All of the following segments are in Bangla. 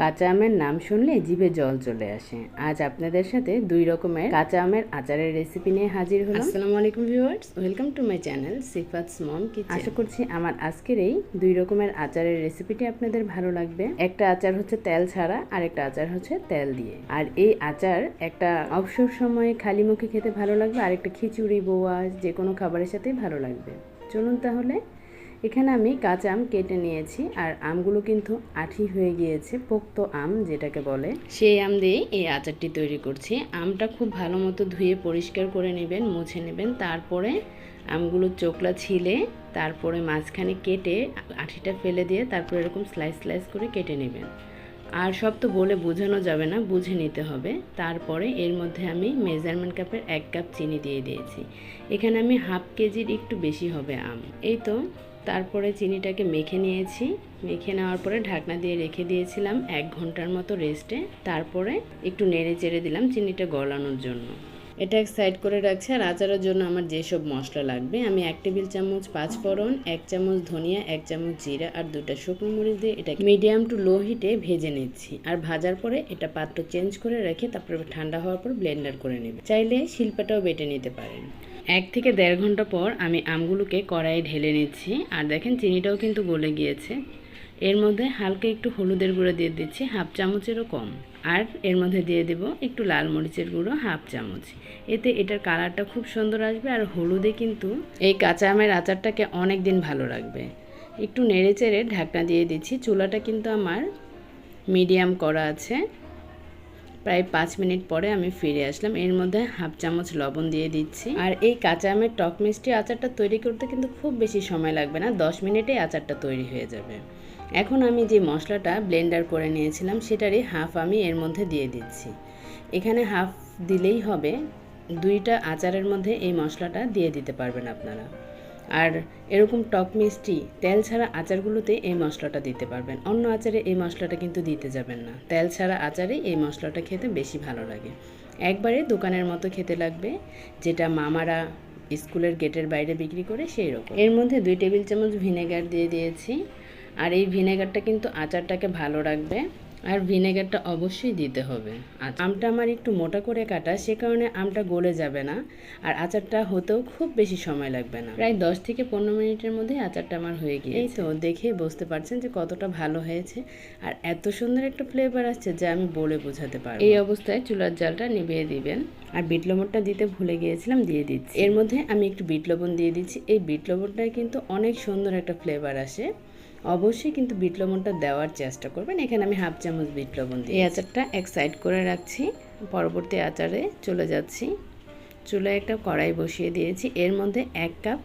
কাঁচা আমের নাম শুনলে জিভে জল চলে আসে। আজ আপনাদের সাথে দুই রকমের কাঁচা আমের আচারের রেসিপি নিয়ে হাজির হলাম। আসসালামু আলাইকুম viewers welcome to my channel Sifat's mom kitchen আশা করছি আমার আজকের এই দুই রকমের আচারের রেসিপিটি আপনাদের ভালো লাগবে। একটা আচার হচ্ছে তেল ছাড়া আর একটা আচার হচ্ছে তেল দিয়ে। আর এই আচার একটা অবসর সময়ে খালি মুখে খেতে ভালো লাগবে আর একটা খিচুড়ি বোয়া যে কোনো খাবারের সাথেই ভালো লাগবে। চলুন তাহলে এখানে আমি কাঁচা আম কেটে নিয়েছি আর আমগুলো কিন্তু আঠি হয়ে গিয়েছে, পোক্ত আম যেটাকে বলে। সেই আম দিয়েই এই আচারটি তৈরি করছি। আমটা খুব ভালো মতো ধুয়ে পরিষ্কার করে নেবেন, মুছে নেবেন, তারপরে আমগুলো চোকলা ছিলে, তারপরে মাঝখানে কেটে আঠিটা ফেলে দিয়ে তারপরে এরকম স্লাইস স্লাইস করে কেটে নেবেন। আর সব তো বলে বোঝানো যাবে না, বুঝে নিতে হবে। তারপরে এর মধ্যে আমি মেজারমেন্ট কাপের এক কাপ চিনি দিয়ে দিয়েছি। এখানে আমি হাফ কেজির একটু বেশি হবে আম। এই তো তারপরে চিনিটাকে মেখে নিয়েছি। মেখে নেওয়ার পরে ঢাকনা দিয়ে রেখে দিয়েছিলাম এক ঘণ্টার মতো রেস্টে। তারপরে একটু নেড়ে চেড়ে দিলাম চিনিটা গলানোর জন্য। এটা এক সাইড করে রাখছি আর আচারের জন্য আমার যেসব মশলা লাগবে, আমি এক টেবিল চামচ পাঁচ ফোড়ন, এক চামচ ধনিয়া, এক চামচ জিরা আর দুটা শুকনো মরিচ দিয়ে এটা মিডিয়াম টু লো হিটে ভেজে নিচ্ছি। আর ভাজার পরে এটা পাত্র চেঞ্জ করে রেখে তারপরে ঠান্ডা হওয়ার পর ব্লেন্ডার করে নেবে। চাইলে শিল্পাটাও বেটে নিতে পারেন। এক থেকে দেড় ঘণ্টা পর আমি আমগুলোকে কড়াইয়ে ঢেলে নিচ্ছি। আর দেখেন, চিনিটাও কিন্তু গলে গিয়েছে। এর মধ্যে হালকা একটু হলুদের গুঁড়ো দিয়ে দিচ্ছি, হাফ চামচেরও কম। আর এর মধ্যে দিয়ে দেব একটু লাল মরিচের গুঁড়ো, হাফ চামচ। এতে এটার কালারটা খুব সুন্দর আসবে আর হলুদে কিন্তু এই কাঁচা আমের আচারটাকে অনেক দিন ভালো রাখবে একটু নেড়ে চেড়ে ঢাকনা দিয়ে দিচ্ছি। চুলাটা কিন্তু আমার মিডিয়াম করা আছে। প্রায় পাঁচ মিনিট পরে আমি ফিরে আসলাম। এর মধ্যে হাফ চামচ লবণ দিয়ে দিচ্ছি। আর এই কাঁচা আমের টক মিষ্টি আচারটা তৈরি করতে কিন্তু খুব বেশি সময় লাগবে না। দশ মিনিটে আচারটা তৈরি হয়ে যাবে। এখন আমি যে মশলাটা ব্লেন্ডার করে নিয়েছিলাম, সেটারই হাফ আমি এর মধ্যে দিয়ে দিচ্ছি। এখানে হাফ দিলেই হবে। দুইটা আচারের মধ্যে এই মশলাটা দিয়ে দিতে পারবেন আপনারা। আর এরকম টক মিষ্টি, তেল ছাড়া আচারগুলোতে এই মশলাটা দিতে পারবেন। অন্য আচারে এই মশলাটা কিন্তু দিতে যাবেন না। তেল ছাড়া আচারে এই মশলাটা খেতে বেশি ভালো লাগে। একবারে দোকানের মতো খেতে লাগবে, যেটা মামারা স্কুলের গেটের বাইরে বিক্রি করে সেই রকম। এর মধ্যে দুই টেবিল চামচ ভিনেগার দিয়ে দিয়েছি। আর এই ভিনেগারটা কিন্তু আচারটাকে ভালো রাখবে। আর ভিনেগারটা অবশ্যই দিতে হবে। আর আমটা আমার একটু মোটা করে কাটা, সে কারণে আমটা গলে যাবে না। আর আচারটা হতেও খুব বেশি সময় লাগবে না। প্রায় দশ থেকে পনেরো মিনিটের মধ্যে আচারটা আমার হয়ে গিয়ে এই তো দেখে বুঝতে পারছেন যে কতটা ভালো হয়েছে। আর এত সুন্দর একটা ফ্লেভার আসছে যে আমি বলে বোঝাতে পারব এই অবস্থায় চুলার জালটা নিভিয়ে দিবেন। আর বিট লবণটা দিতে ভুলে গিয়েছিলাম, দিয়ে দিচ্ছি। এর মধ্যে আমি একটু বিট লবণ দিয়ে দিচ্ছি। এই বিট লবণটায় কিন্তু অনেক সুন্দর একটা ফ্লেভার আসে। অবশ্যই কিন্তু বিট লবণটা দেওয়ার চেষ্টা করবেন। এখানে আমি হাফ চামচ বিট লবণ দিই এই আচারটা এক সাইড করে রাখছি। পরবর্তী আচারে চলে যাচ্ছি। চুলায় একটা কড়াই বসিয়ে দিয়েছি। এর মধ্যে এক কাপ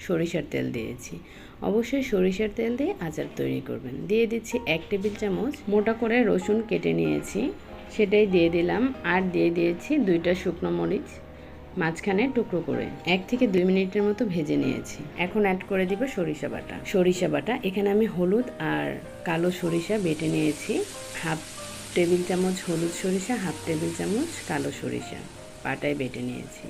সরিষার তেল দিয়েছি। অবশ্যই সরিষার তেল দিয়ে আচার তৈরি করবেন। দিয়ে দিচ্ছি এক টেবিল চামচ মোটা করে রসুন কেটে নিয়েছি। সেটাই দিয়ে দিলাম। আর দিয়ে দিয়েছি দুইটা শুকনো মরিচ। মাঝখানে টুকরো করে। এক থেকে দুই মিনিটের মতো ভেজে নিয়েছি। এখন অ্যাড করে দিব সরিষা বাটা। সরিষা বাটা, এখানে আমি হলুদ আর কালো সরিষা বেটে নিয়েছি। হাফ টেবিল চামচ হলুদ সরিষা, হাফ টেবিল চামচ কালো সরিষা পাটায় বেটে নিয়েছি।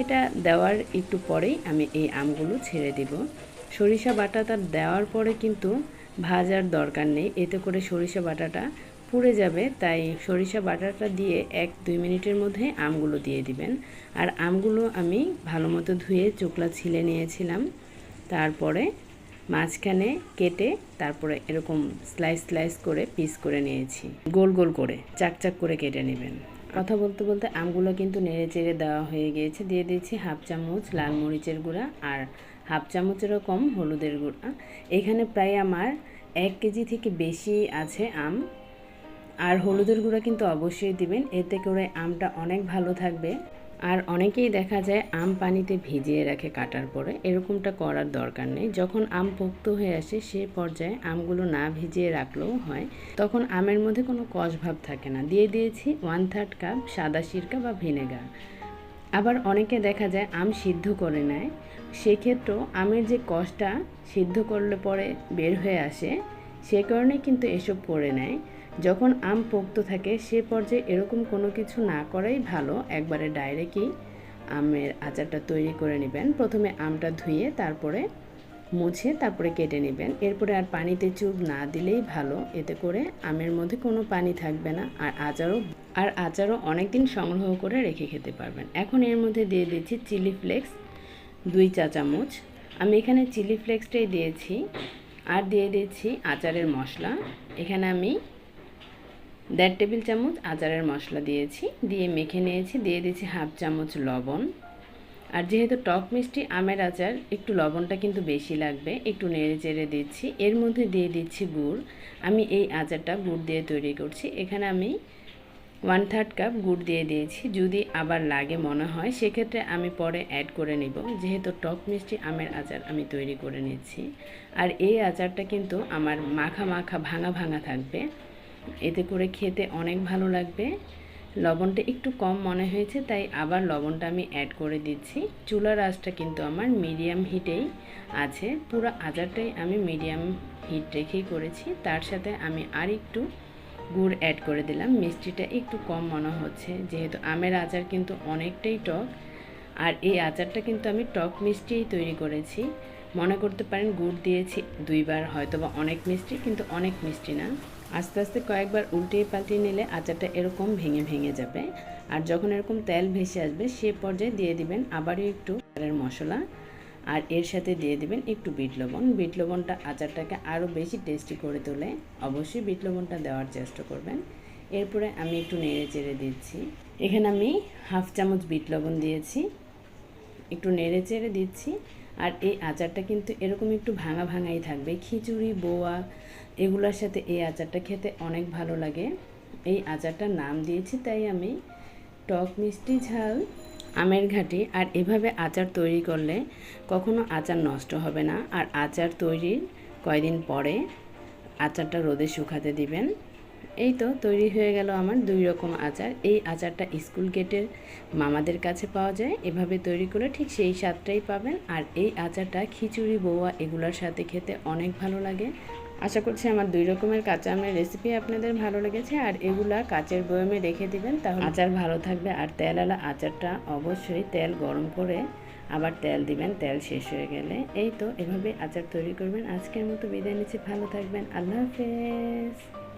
এটা দেওয়ার একটু পরেই আমি এই আমগুলো ছেড়ে দিব। সরিষা বাটাটা দেওয়ার পরে কিন্তু ভাজার দরকার নেই। এতে করে সরিষা বাটাটা পুড়ে যাবে, তাই সরিষা বাটাটা দিয়ে এক দুই মিনিটের মধ্যে আমগুলো দিয়ে দিবেন। আর আমগুলো আমি ভালো মতো ধুয়ে চোকলা ছিলে নিয়েছিলাম। তারপরে মাঝখানে কেটে তারপরে এরকম স্লাইস স্লাইস করে পিস করে নিয়েছি। গোল গোল করে চাকচাক করে কেটে নেবেন। কথা বলতে বলতে আমগুলো কিন্তু নেড়ে চেড়ে দেওয়া হয়ে গিয়েছে। দিয়ে দিয়েছি হাফ চামচ লাল মরিচের গুঁড়া আর হাফ চামচেরও কম হলুদের গুঁড়া। এখানে প্রায় আমার এক কেজি থেকে বেশি আছে আম। আর হলুদের গুঁড়া কিন্তু অবশ্যই দিবেন। এতে করে আমটা অনেক ভালো থাকবে। আর অনেকেই দেখা যায় আম পানিতে ভিজিয়ে রাখে কাটার পরে। এরকমটা করার দরকার নেই। যখন আম পোক্ত হয়ে আসে, সে পর্যায়ে আমগুলো না ভিজিয়ে রাখলেও হয়। তখন আমের মধ্যে কোনো কষ ভাব থাকে না। দিয়ে দিয়েছি ওয়ান থার্ড কাপ সাদা সিরকা বা ভিনেগার। আবার অনেকে দেখা যায় আম সিদ্ধ করে নেয়। সেক্ষেত্রেও আমের যে কষটা সিদ্ধ করলে পরে বের হয়ে আসে সে কারণে কিন্তু এসব করে নেয়। যখন আম পোক্ত থাকে, সে পর্যায়ে এরকম কোনো কিছু না করাই ভালো। একবারে ডাইরেক্টই আমের আচারটা তৈরি করে নেবেন। প্রথমে আমটা ধুয়ে তারপরে মুছে তারপরে কেটে নেবেন। এরপরে আর পানিতে চুপ না দিলেই ভালো। এতে করে আমের মধ্যে কোনো পানি থাকবে না। আর আচারও আর আচারও অনেক দিন সংগ্রহ করে রেখে খেতে পারবেন। এখন এর মধ্যে দিয়ে দিচ্ছি চিলি ফ্লেক্স, দুই চা চামচ। আমি এখানে চিলি ফ্লেক্সটাই দিয়েছি। আর দিয়ে দিচ্ছি আচারের মশলা। এখানে আমি দেড় টেবিল চামচ আচারের মশলা দিয়েছি। দিয়ে মেখে নিয়েছি, দিয়ে দিয়েছি হাফ চামচ লবণ। আর যেহেতু টক মিষ্টি আমের আচার, একটু লবণটা কিন্তু বেশি লাগবে, একটু নেড়ে চেড়ে দিচ্ছি। এর মধ্যে দিয়ে দিচ্ছি গুড়। আমি এই আচারটা গুড় দিয়ে তৈরি করছি। এখানে আমি ওয়ান থার্ড কাপ গুড় দিয়ে দিয়েছি। যদি আবার লাগে মনে হয়, সেক্ষেত্রে আমি পরে অ্যাড করে নিব। যেহেতু টক মিষ্টি আমের আচার আমি তৈরি করে নিচ্ছি। আর এই আচারটা কিন্তু আমার মাখা মাখা ভাঙা ভাঙা থাকবে। এতে করে খেতে অনেক ভালো লাগবে। লবণটা একটু কম মনে হয়েছে, তাই আবার লবণটা আমি অ্যাড করে দিচ্ছি। চুলার আঁচটা কিন্তু আমার মিডিয়াম হিটেই আছে। পুরো আচারটাই আমি মিডিয়াম হিট রেখেই করেছি। তার সাথে আমি আর একটু গুড় অ্যাড করে দিলাম। মিষ্টিটা একটু কম মনে হচ্ছে, যেহেতু আমের আচার কিন্তু অনেকটাই টক। আর এই আচারটা কিন্তু আমি টক মিষ্টিই তৈরি করেছি। মনে করতে পারেন গুড় দিয়েছি দুইবার হয়তো বা অনেক মিষ্টি, কিন্তু অনেক মিষ্টি না। আস্তে আস্তে কয়েকবার উল্টিয়ে পাল্টিয়ে নিলে আচারটা এরকম ভেঙে ভেঙে যাবে। আর যখন এরকম তেল ভেসে আসবে, সে পর্যায়ে দিয়ে দিবেন আবারও একটু মশলা। আর এর সাথে দিয়ে দেবেন একটু বিট লবণ। বিট লবণটা আচারটাকে আরও বেশি টেস্টি করে তোলে অবশ্যই বিট লবণটা দেওয়ার চেষ্টা করবেন। এরপরে আমি একটু নেড়ে চেড়ে দিচ্ছি। এখানে আমি হাফ চামচ বিট লবণ দিয়েছি। একটু নেড়ে চেড়ে দিচ্ছি। আর এই আচারটা কিন্তু এরকম একটু ভাঙা ভাঙাই থাকবে। খিচুড়ি, বোয়া এগুলোর সাথে এই আচারটা খেতে অনেক ভালো লাগে। এই আচারটার নাম দিয়েছি তাই আমি টক মিষ্টি ঝাল। আমের ঘাটি আর এভাবে আচার তৈরি করলে কখনো আচার নষ্ট হবে না। আর আচার তৈরির কয়দিন পরে আচারটা রোদে শুকাতে দিবেন। এই তো তৈরি হয়ে গেল আমার দুই রকম আচার। এই আচারটা স্কুল গেটের মামাদের কাছে পাওয়া যায়। এভাবে তৈরি করে ঠিক সেই স্বাদটাই পাবেন। আর এই আচারটা খিচুড়ি বৌয়া এগুলোর সাথে খেতে অনেক ভালো লাগে। আশা করছি আমার দুই রকমের কাঁচা আমের রেসিপি আপনাদের ভালো লেগেছে। আর এগুলা কাঁচের বয়মে রেখে দিবেন, তাহলে আচার ভালো থাকবে। আর তেলওয়ালা আচারটা অবশ্যই তেল গরম করে আবার তেল দিবেন, তেল শেষ হয়ে গেলে। এই তো, এভাবে আচার তৈরি করবেন। আজকের মতো বিদায় নিচ্ছি। ভালো থাকবেন। আল্লাহ হাফেজ।